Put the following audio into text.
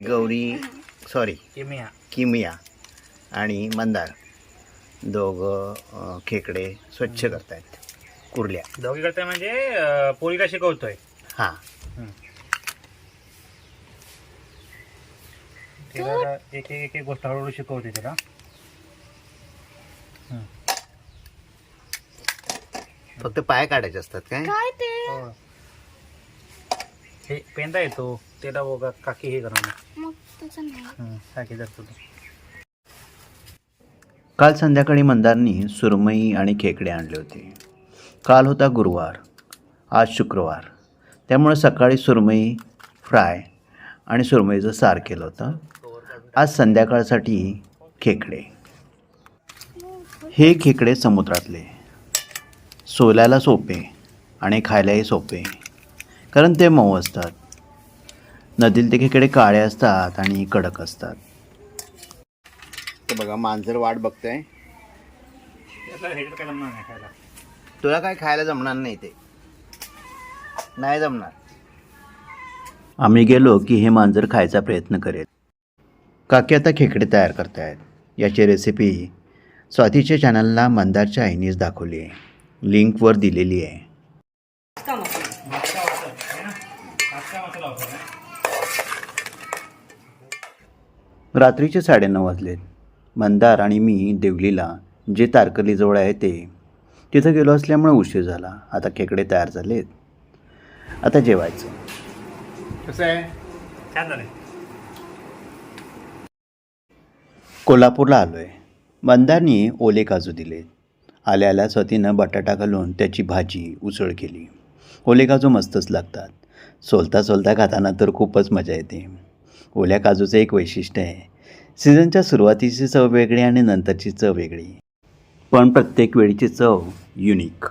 Gauri sorry किमिया. किमिया आणि मंदार. दोघं खेकडे स्वच्छ करतायत. कुर्ल्या. दोघी करताय म्हणजे अं, पोरीला शिकवतोय हां. तिला एक एक एक गोष्ट हळूहळू शिकवते तिला. फक्त पाय काढायचे असतात काय? काय ते? हो. हे पेंदा येतो त्याला बघा काकी हे करा मग तसं नाही. काकी जातो तो काल संध्याकाळी मंदारनी सुरमई आणि खेकडे आणले होते. काल होता गुरुवार आज शुक्रवार. त्यामुळे सकाळी सुरमई फ्राय आणि सुरमईचं सार केलं होतं. आज संध्याकाळसाठी खेकडे. हे खेकडे समुद्रातले. सोलायला सोपे आणि खायलाही सोपे. कारण ते मऊ असतात. नदील ते खेकडे काळे असतात आणि कडक असतात. ते बघा मांजर वाट बघतंय. त्याला हे काय जमणार नाही खायला तुला काय खायला जमणार नाही ते? नाही जमणार. आम्ही गेलो की हे मांजर खायचा प्रयत्न करेल. काकी आता खेकडे तयार करतायत. याची रेसिपी स्वातीच्या चॅनलला मंदारच्या आईनीच दाखवली आहे. लिंकवर दिलेली आहे. रात्रीचे साडेनऊ वाजलेत मंदार आणि मी देवलीला जे तारकर्लीजवळ आहे ते. तिथं गेलो असल्यामुळे उशीर झाला. आता खेकडे तयार झालेत. आता जेवायचं. कसं आहे? छान कोल्हापूरला आलो आहे मंदारनी ओले काजू दिले आल्या आल्या स्वतीनं बटाटा घालून त्याची भाजी उसळ केली. ओले काजू मस्तच लागतात. सोलता सोलता खाताना तर खूपच मजा येते. ओल्या काजूचं एक वैशिष्ट्य आहे. सीझनच्या सुरुवातीची चव वेगळी आणि नंतरची चव वेगळी. पण प्रत्येक वेळीची चव युनिक